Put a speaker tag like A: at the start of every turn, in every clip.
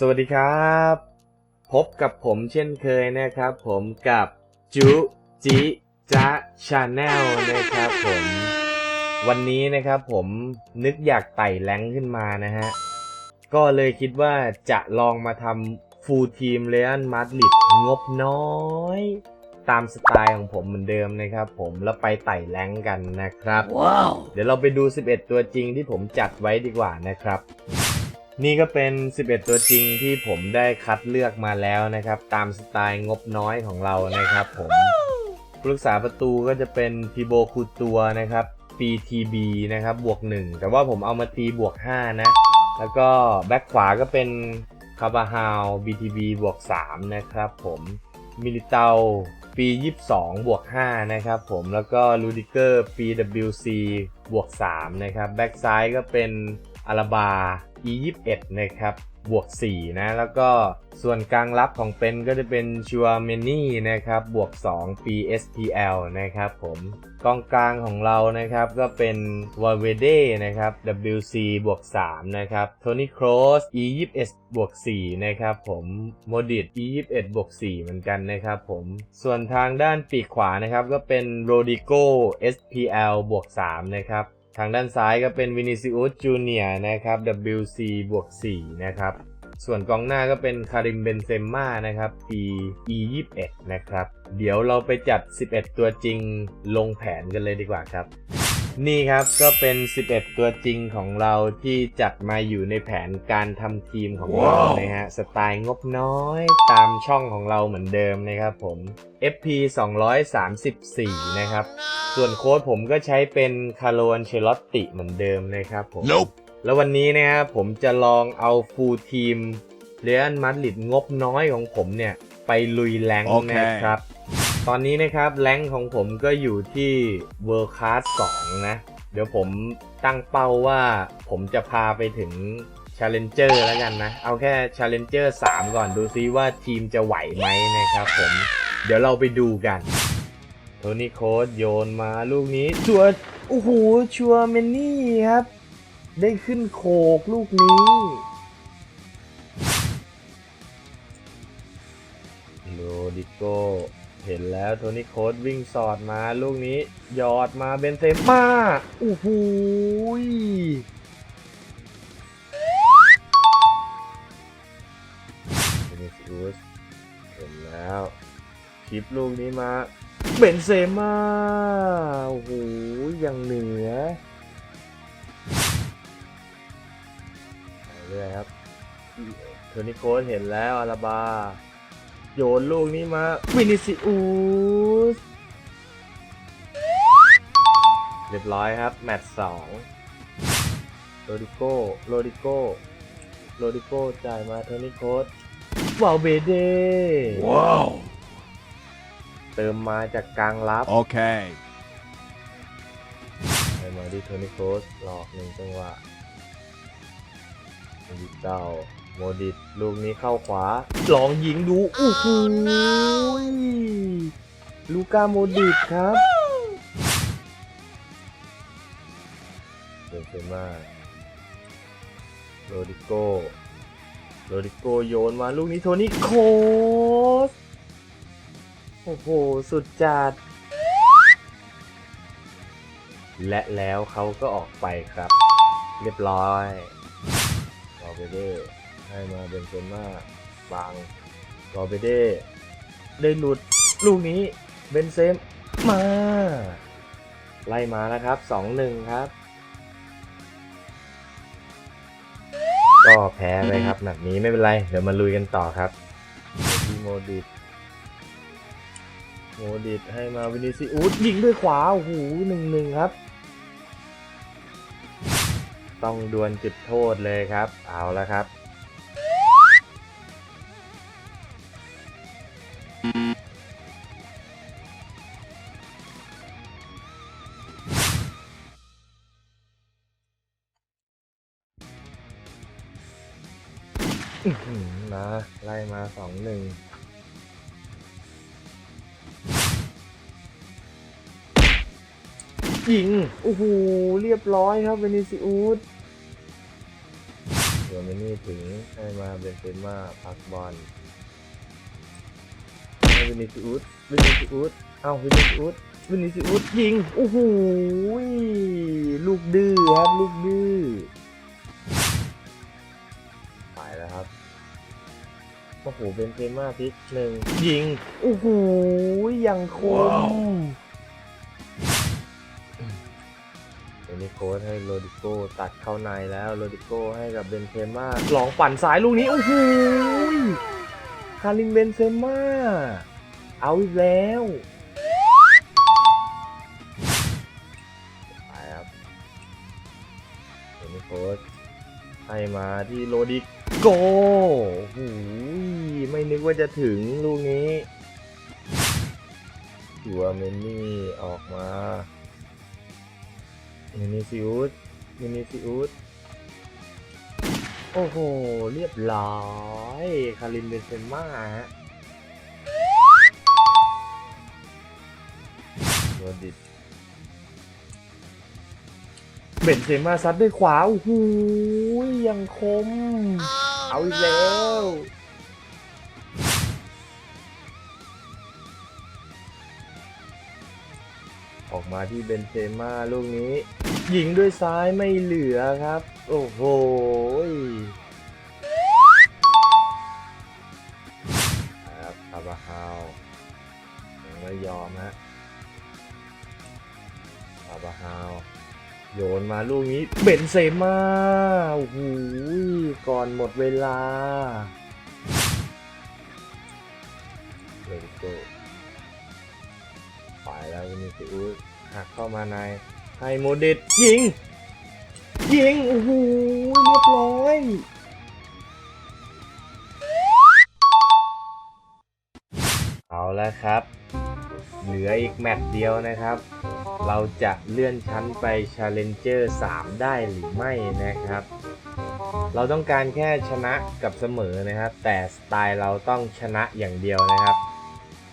A: สวัสดีครับ พบกับผมเช่นเคยนะครับ ผมกับจุจิจะชาแนลนะครับผม วันนี้นะครับผมนึกอยากไต่แรงค์ขึ้นมานะฮะ ก็เลยคิดว่าจะลองมาทำฟูลทีมเรอัลมาดริดงบน้อย ตามสไตล์ของผมเหมือนเดิมนะครับผมแล้วไปไต่แรงค์กันนะครับ
B: Wow.
A: เดี๋ยวเราไปดู 11 ตัวจริงที่ผมจัดไว้ดีกว่านะครับ นี่ก็เป็น 11 ตัวจริงที่ผมได้คัดเลือกมาแล้วนะครับ ตามสไตล์งบน้อยของเรานะครับผมผู้รักษาประตูก็จะเป็นทีโบคูตัวนะครับ PTB นะครับบวก 1 แต่ว่าผมเอามาตีบวก 5 นะ แล้วก็แบ็คขวาก็เป็นคาบาฮาว BTB บวก 3 นะครับผมมิลิเตาปี 22 บวก 5 นะครับผม แล้วก็ลูดิเกอร์ PWC บวก 3 นะครับ แบ็กซ้ายก็เป็น อาราบา E 21 นะครับบวก 4 นะ แล้วก็ส่วนกลางรับของเป็นก็จะเป็นชัวเมนี่นะครับ บวก2ปี SPL นะครับผมกองกลางของเรานะครับก็เป็นวอลเวเดนะครับ WC บวก 3 นะครับโทนี่โครส E 21 บวก 4 นะครับผมโมดิต E 21 บวก 4 เหมือนกันนะครับผมส่วนทางด้านปีกขวานะครับก็เป็นโรดิโก SPL บวก 3 นะครับ ทางด้านซ้ายก็เป็นวินิซิอุสจูเนียนะครับ WC บวก4นะครับ ส่วนกองหน้าก็เป็นคาริมเบนเซมม่านะครับ P E 21 นะครับ เดี๋ยวเราไปจัด 11 ตัวจริงลงแผนกันเลยดีกว่าครับ นี่ครับก็เป็น 11 ตัวจริงของเราที่จัดมาอยู่ในแผนการทำทีมของเรา
B: ว้าว
A: นะฮะ สไตล์งบน้อยตามช่องของเราเหมือนเดิมนะครับผม FP 234 นะครับ ส่วนโค้ดผมก็ใช้เป็นคาร์โลอันเชลอตติเหมือนเดิมนะครับผม
B: Nope.
A: แล้ววันนี้นะครับผมจะลองเอาฟูลทีมเรอัลมาดริดงบน้อยของผมเนี่ย ไปลุยแรงค์
B: โอเค
A: นะครับ ตอนนี้นะครับแรงของผมก็อยู่ที่ World Class 2 นะ เดี๋ยวผมตั้งเป้าว่าผมจะพาไปถึง Challenger แล้วกันนะ เอาแค่ Challenger 3 ก่อนดูซิว่าทีมจะไหวไหมนะครับผม เดี๋ยวเราไปดูกันโทนี่โค้ดโยนมาลูกนี้ชัวโอ้โหชัวเมนนี่ครับ ได้ขึ้นโคกลูกนี้โรดิโก เห็นแล้วโทนี่โค้ดวิ่งสอดมาลูกนี้หยอดมาเบนเซม่าโอ้โหเบนซิอุสเห็นแล้วคลิปลูกนี้มาเบนเซม่าโอ้โหยังเหนือเรื่อยครับโทนี่โค้ดเห็นแล้วอาราบา โยนลูกนี้มาวินิซิอุสเรียบร้อยครับ แมตช์สองโรดิโก้โรดิโก้โรดิโก้จ่ายมาโทนี่โค้ดวาลเบเด
B: Wow.
A: เติมมาจากกลางรับ
B: Okay.
A: ไปมาที่โทนี่โคสหลอกหนึ่งจังหวะโมดิเต้า โมดิตลูกนี้เข้าขวา ลองยิงดูโอ้โหลูก้าโมดิตครับเบนเซม่าโรดิโกโรดิโกโยนมาลูกนี้โทนี่โคสโอ้โห สุดจัด และแล้วเขาก็ออกไปครับ เรียบร้อยรอเบเด้ ให้มาเบนเซม่าบังรอเบเด้ได้หลุดลูกนี้เบนเซมมา ไล่มาแล้วครับ 2-1 ครับ ก็แพ้ไปครับแบบนี้ไม่เป็นไร เดี๋ยวมาลุยกันต่อครับที่โมดิตโมดิตให้มาวินิซิอุสยิงด้วยขวา โอ้โหหนึ่งหนึ่งครับ ต้องดวลจุดโทษเลยครับ เอาแล้วครับ มาไล่มาสองหนึ่งยิง โอ้โห เรียบร้อยครับเวนิซิอุสเวตัวมินี่ถึงให้มาเบนเซม่าพักบอลให้วินิซิอุสวินิซิอุสเอ้าวินิซิอุสวินิซิอุสยิง โอ้โห ลูกดื้อครับ ลูกดื้อ ไปแล้วครับ โอ้โหเบนเซม่าพลิกหนึ่งยิง โอ้โหยังคมเดนิโคสให้โรดิโก้ตัดเข้าในแล้วโรดิโก้ให้กับเบนเซม่าหลองปั่นสายลูกนี้โอ้โหยคาริมเบนเซม่าเอาอีกแล้วไปครับเดนิโคสให้มาที่โรดิโก้ โอ้ยไม่นึกว่าจะถึงลูกนี้ตัวเมนนี่ออกมาเมนิซิอุสมินิซิอุสโอ้โห เรียบร้อย คาริมเบนเซม่าฮะโรดิตเบนเซม่าซัดด้วยขวาโอ้โหยังคม เอาอีกแล้วออกมาที่เบนเซม่าลูกนี้ ยิงด้วยซ้ายไม่เหลือครับ โอ้โห โยนมาลูกนี้เบนเซม่าโอ้โหก่อนหมดเวลาเลดิโกไปแล้ววินิซิอุสหักเข้ามาในไฮโมเดตยิง ยิง โอ้โหเรียบร้อยเอาแล้วครับ เหลืออีกแมตช์เดียวนะครับ เราจะเลื่อนชั้นไป Challenger 3 ได้หรือไม่นะครับ เราต้องการแค่ชนะกับเสมอนะครับ แต่สไตล์เราต้องชนะอย่างเดียวนะครับ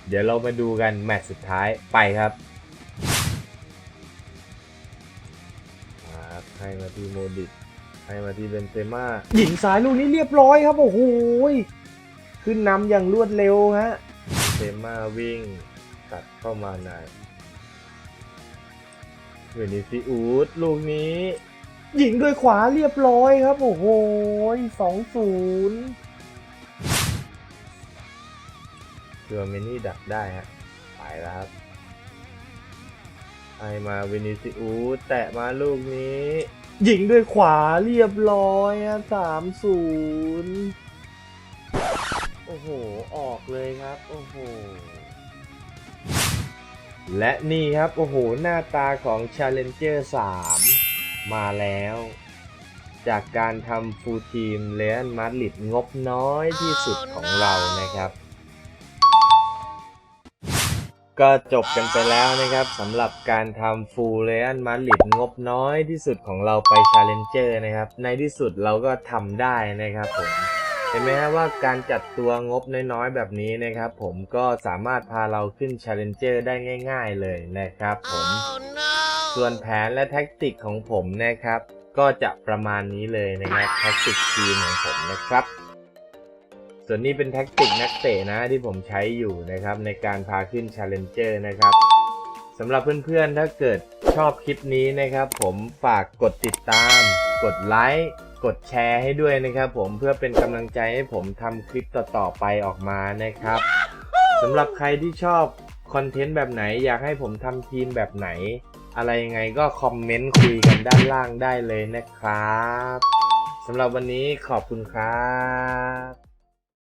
A: เดี๋ยวเรามาดูกันแมตช์สุดท้ายไปครับมาครับให้มาที่โมดิตให้มาที่เบนเซม่าหญิงซ้ายลูกนี้เรียบร้อยครับ โอ้โหยขึ้นนำอย่างรวดเร็วฮะเบนเซม่าวิ่งตัดเข้ามาใน เวนิซิอูสลูกนี้ยิงด้วยขวาเรียบร้อยครับ โอ้โหสองศูนย์คือเมนี่ดักได้ฮะไปแล้วครับให้มาวินิซิอูสแตะมาลูกนี้ยิงด้วยขวาเรียบร้อยฮะสามศูนย์โอ้โห ออกเลยครับ โอ้โห และนี่ครับ โอ้โห หน้าตาของ Challenger 3 มาแล้ว จากการทำฟูลทีมเลอันมาดริดงบน้อยที่สุดของเรานะครับ ก็จบกันไปแล้วนะครับสำหรับการทำฟูลเลอันมาดริดงบน้อยที่สุดของเราไป Challenger นะครับ ในที่สุดเราก็ทำได้นะครับผม เห็นไหมฮะว่าการจัดตัวงบน้อยๆแบบนี้นะครับ ผมก็สามารถพาเราขึ้น Challenger ได้ง่าย ๆเลยนะครับผมส่วนแผนและแท็กติกของผมนะครับ ก็จะประมาณนี้เลยนะครับแท็กติกทีมของผมนะครับ ส่วนนี้เป็นแท็กติกนักเตะนะที่ผมใช้อยู่นะครับ ในการพาขึ้น Challenger นะครับสำหรับเพื่อนๆถ้าเกิดชอบคลิปนี้นะครับ ผมฝากกดติดตาม กดไลค์ กดแชร์ให้ด้วยนะครับ ผมเพื่อเป็นกำลังใจให้ผมทำคลิปต่อๆไปออกมานะครับสำหรับใครที่ชอบคอนเทนต์แบบไหน อยากให้ผมทำทีมแบบไหน อะไรยังไงก็คอมเมนต์คุยกันด้านล่างได้เลยนะครับสำหรับวันนี้ขอบคุณครับ